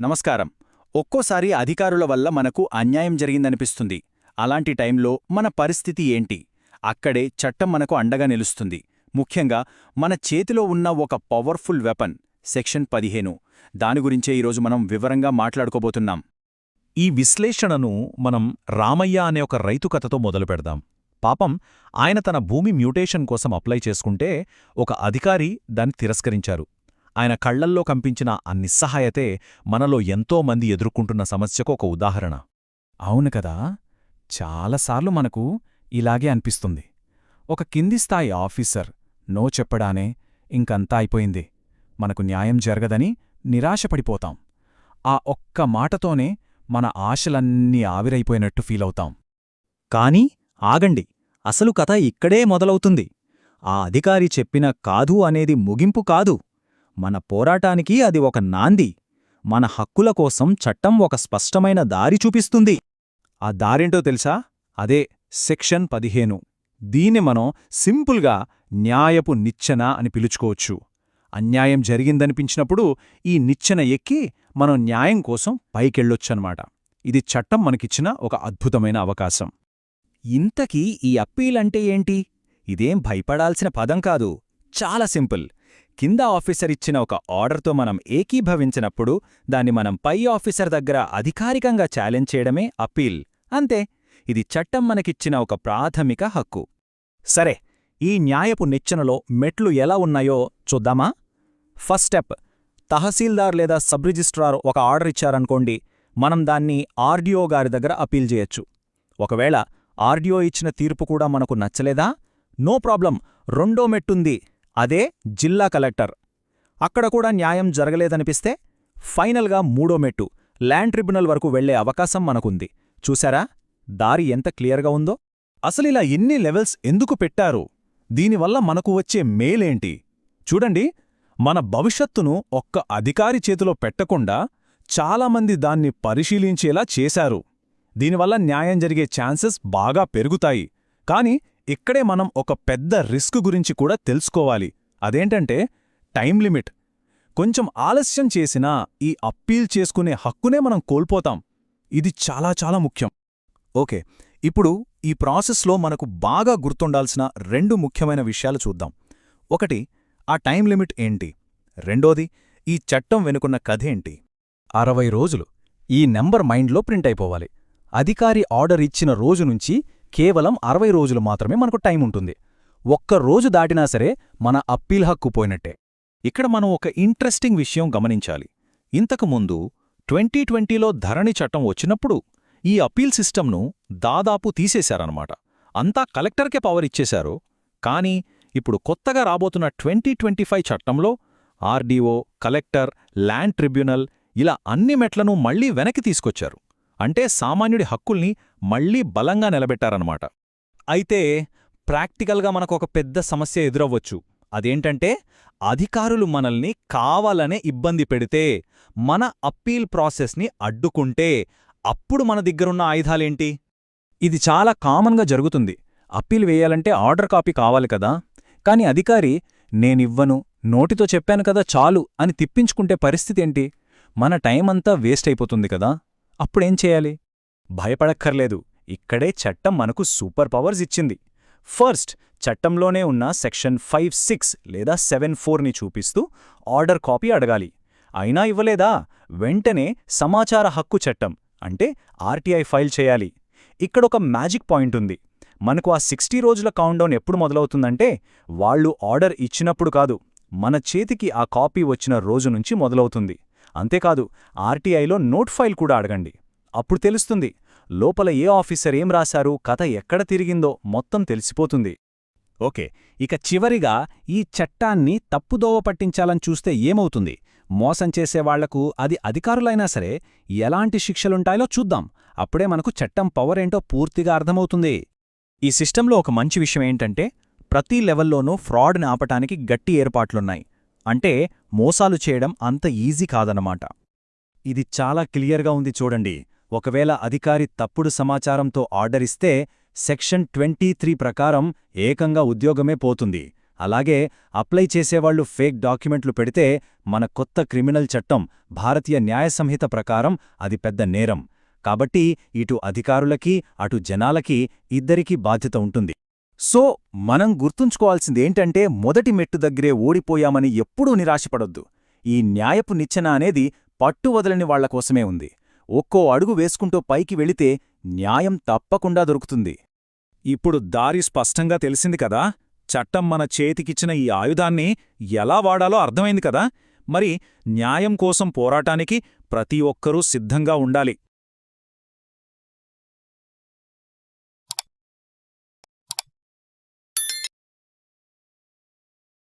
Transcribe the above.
నమస్కారం. ఒక్కోసారి అధికారుల వల్ల మనకు అన్యాయం జరిగిందనిపిస్తుంది. అలాంటి టైంలో మన పరిస్థితి ఏంటి? అక్కడే చట్టం మనకు అండగా నిలుస్తుంది. ముఖ్యంగా మన చేతిలో ఉన్న ఒక పవర్ఫుల్ వెపన్ సెక్షన్ పదిహేను. దాని గురించే ఈరోజు మనం వివరంగా మాట్లాడుకోబోతున్నాం. ఈ విశ్లేషణను మనం రామయ్య అనే ఒక రైతు కథతో మొదలుపెడదాం పాపం ఆయన తన భూమి మ్యూటేషన్ కోసం అప్లై చేసుకుంటే ఒక అధికారి దాన్ని తిరస్కరించారు. ఆయన కళ్ళల్లో కంపించిన ఆ నిస్సహాయతే మనలో ఎంతో మంది ఎదుర్కొంటున్న సమస్యకు ఒక ఉదాహరణ. అవును కదా? చాలాసార్లు మనకు ఇలాగే అనిపిస్తుంది. ఒక కింది స్థాయి ఆఫీసర్ నో చెప్పడానే ఇంకంతా అయిపోయింది. మనకు న్యాయం జరగదని నిరాశపడిపోతాం. ఆ ఒక్క మాటతోనే మన ఆశలన్నీ ఆవిరైపోయినట్టు ఫీలవుతాం. కాని ఆగండి అసలు కథ ఇక్కడే మొదలవుతుంది. ఆ అధికారి చెప్పిన కాదు అనేది ముగింపు కాదు. మన పోరాటానికి అది ఒక నాంది. మన హక్కుల కోసం చట్టం ఒక స్పష్టమైన దారి చూపిస్తుంది. ఆ దారేంటో తెలుసా? అదే సెక్షన్ పదిహేను. దీన్ని మనం సింపుల్గా న్యాయపు నిచ్చెన అని పిలుచుకోవచ్చు. అన్యాయం జరిగిందనిపించినప్పుడు ఈ నిచ్చెన ఎక్కి మనం న్యాయం కోసం పైకెళ్ళొచ్చనమాట. ఇది చట్టం మనకిచ్చిన ఒక అద్భుతమైన అవకాశం. ఇంతకీ ఈ అప్పీలంటే ఏంటి? ఇదేం భయపడాల్సిన పదం కాదు. చాలా సింపుల్. కింద ఆఫీసర్ ఇచ్చిన ఒక ఆర్డర్తో మనం ఏకీభవించినప్పుడు దాన్ని మనం పై ఆఫీసర్ దగ్గర అధికారికంగా ఛాలెంజ్ చేయడమే అప్పీల్. అంతే ఇది చట్టం మనకిచ్చిన ఒక ప్రాథమిక హక్కు. సరే ఈ న్యాయపు నిచ్చెనలో మెట్లు ఎలా ఉన్నాయో చూద్దామా? ఫస్ట్ స్టెప్ తహసీల్దార్ లేదా సబ్ రిజిస్ట్రార్ ఒక ఆర్డర్ ఇచ్చారనుకోండి మనం దాన్ని ఆర్డిఓ గారి దగ్గర అప్పీల్ చేయొచ్చు. ఒకవేళ ఆర్డిఓ ఇచ్చిన తీర్పు కూడా మనకు నచ్చలేదా? నో ప్రాబ్లం రెండో మెట్టుంది. అదే జిల్లా కలెక్టర్. అక్కడ కూడా న్యాయం జరగలేదనిపిస్తే ఫైనల్గా మూడో మెట్టు ల్యాండ్ ట్రిబ్యునల్ వరకు వెళ్ళే అవకాశం మనకుంది. చూశారా? దారి ఎంత క్లియర్గా ఉందో? అసలిలా ఎన్ని లెవెల్స్ ఎందుకు పెట్టారు? దీనివల్ల మనకు వచ్చే మేలేంటి? చూడండి మన భవిష్యత్తును ఒక్క అధికారి చేతిలో పెట్టకుండా చాలామంది దాన్ని పరిశీలించేలా చేశారు. దీనివల్ల న్యాయం జరిగే ఛాన్సెస్ బాగా పెరుగుతాయి. కాని ఇక్కడే మనం ఒక పెద్ద రిస్క్ గురించి కూడా తెలుసుకోవాలి. అదేంటంటే టైం లిమిట్. కొంచెం ఆలస్యం చేసినా ఈ అప్పీల్ చేసుకునే హక్కునే మనం కోల్పోతాం. ఇది చాలా చాలా ముఖ్యం. ఓకే ఇప్పుడు ఈ ప్రాసెస్లో మనకు బాగా గుర్తుండాల్సిన రెండు ముఖ్యమైన విషయాలు చూద్దాం. ఒకటి ఆ టైం లిమిట్ ఏంటి? రెండోది ఈ చట్టం వెనుకున్న కథేంటి అరవై రోజులు. ఈ నెంబర్ మైండ్లో ప్రింట్ అయిపోవాలి. అధికారి ఆర్డర్ ఇచ్చిన రోజు నుంచి కేవలం అరవై రోజులు మాత్రమే మనకు టైం ఉంటుంది. ఒక్క రోజు దాటినా సరే మన అప్పీల్ హక్కు పోయినట్టే. ఇక్కడ మనం ఒక ఇంట్రెస్టింగ్ విషయం గమనించాలి. ఇంతకుముందు ట్వంటీ ట్వంటీలో ధరణి చట్టం వచ్చినప్పుడు ఈ అప్పీల్ సిస్టంను దాదాపు తీసేశారనమాట అంతా కలెక్టర్కే పవర్ ఇచ్చేశారు. కానీ ఇప్పుడు కొత్తగా రాబోతున్న ట్వంటీ ట్వంటీ ఫైవ్ చట్టంలో ఆర్డీఓ కలెక్టర్ ల్యాండ్ ట్రిబ్యునల్ ఇలా అన్ని మెట్లను మళ్ళీ వెనక్కి తీసుకొచ్చారు. అంటే సామాన్యుడి హక్కుల్ని మళ్ళీ బలంగా నిలబెట్టారనమాట అయితే ప్రాక్టికల్గా మనకొక పెద్ద సమస్య ఎదురవ్వచ్చు. అదేంటంటే అధికారులు మనల్ని కావాలనే ఇబ్బంది పెడితే మన అప్పీల్ ప్రాసెస్ని అడ్డుకుంటే అప్పుడు మన దగ్గరున్న ఆయుధాలేంటి? ఇది చాలా కామన్గా జరుగుతుంది. అప్పీల్ వేయాలంటే ఆర్డర్ కాపీ కావాలి కదా. కాని అధికారి నేనివ్వను నోటితో చెప్పాను కదా చాలు అని తిప్పించుకుంటే పరిస్థితేంటి మన టైమంతా వేస్ట్ అయిపోతుంది కదా. అప్పుడేం చేయాలి? భయపడక్కర్లేదు. ఇక్కడే చట్టం మనకు సూపర్ పవర్స్ ఇచ్చింది. ఫస్ట్ చట్టంలోనే ఉన్న సెక్షన్ ఫైవ్ సిక్స్ లేదా సెవెన్ ఫోర్ని చూపిస్తూ ఆర్డర్ కాపీ అడగాలి. అయినా ఇవ్వలేదా? వెంటనే సమాచార హక్కు చట్టం అంటే ఆర్టీఐ ఫైల్ చేయాలి. ఇక్కడొక మ్యాజిక్ పాయింట్ ఉంది. మనకు ఆ సిక్స్టీ రోజుల కౌంట్డౌన్ ఎప్పుడు మొదలవుతుందంటే వాళ్ళు ఆర్డర్ ఇచ్చినప్పుడు కాదు మన చేతికి ఆ కాపీ వచ్చిన రోజు నుంచి మొదలవుతుంది. అంతేకాదు ఆర్టీఐలో నోట్ ఫైల్ కూడా అడగండి. అప్పుడు తెలుస్తుంది లోపల ఏ ఆఫీసర్ ఏం రాశారు కథ ఎక్కడ తిరిగిందో మొత్తం తెలిసిపోతుంది. ఓకే ఇక చివరిగా ఈ చట్టాన్ని తప్పుదోవ పట్టించాలని చూస్తే ఏమవుతుంది? మోసం చేసేవాళ్ళకు అది అధికారులైనా సరే ఎలాంటి శిక్షలుంటాయో చూద్దాం. అప్పుడే మనకు చట్టం పవర్ ఏంటో పూర్తిగా అర్థమవుతుంది. ఈ సిస్టంలో ఒక మంచి విషయం ఏంటంటే ప్రతి లెవెల్లోనూ ఫ్రాడ్ని ఆపటానికి గట్టి ఏర్పాట్లున్నాయి. అంటే మోసాలు చేయడం అంత ఈజీ కాదనమాట ఇది చాలా క్లియర్గా ఉంది చూడండి. ఒకవేళ అధికారి తప్పుడు సమాచారంతో ఆర్డర్ ఇస్తే సెక్షన్ ట్వంటీ ప్రకారం ఏకంగా ఉద్యోగమే పోతుంది. అలాగే అప్లై చేసేవాళ్ళు ఫేక్ డాక్యుమెంట్లు పెడితే మన కొత్త క్రిమినల్ చట్టం భారతీయ న్యాయ సంహిత ప్రకారం అది పెద్ద నేరం. కాబట్టి ఇటు అధికారులకి అటు జనాలకి ఇద్దరికీ బాధ్యత ఉంటుంది. సో మనం గుర్తుంచుకోవాల్సిందేంటంటే మొదటి మెట్టు దగ్గరే ఓడిపోయామని ఎప్పుడూ నిరాశపడొద్దు. ఈ న్యాయపు నిచ్చెన అనేది పట్టు వదలని వాళ్ళ కోసమే ఉంది. ఒక్కో అడుగు వేసుకుంటూ పైకి వెళితే న్యాయం తప్పకుండా దొరుకుతుంది. ఇప్పుడు దారి స్పష్టంగా తెలిసింది కదా? చట్టం మన చేతికిచ్చిన ఈ ఆయుధాన్ని ఎలా వాడాలో అర్థమైంది కదా? మరి న్యాయం కోసం పోరాటానికి ప్రతి ఒక్కరూ సిద్ధంగా ఉండాలి.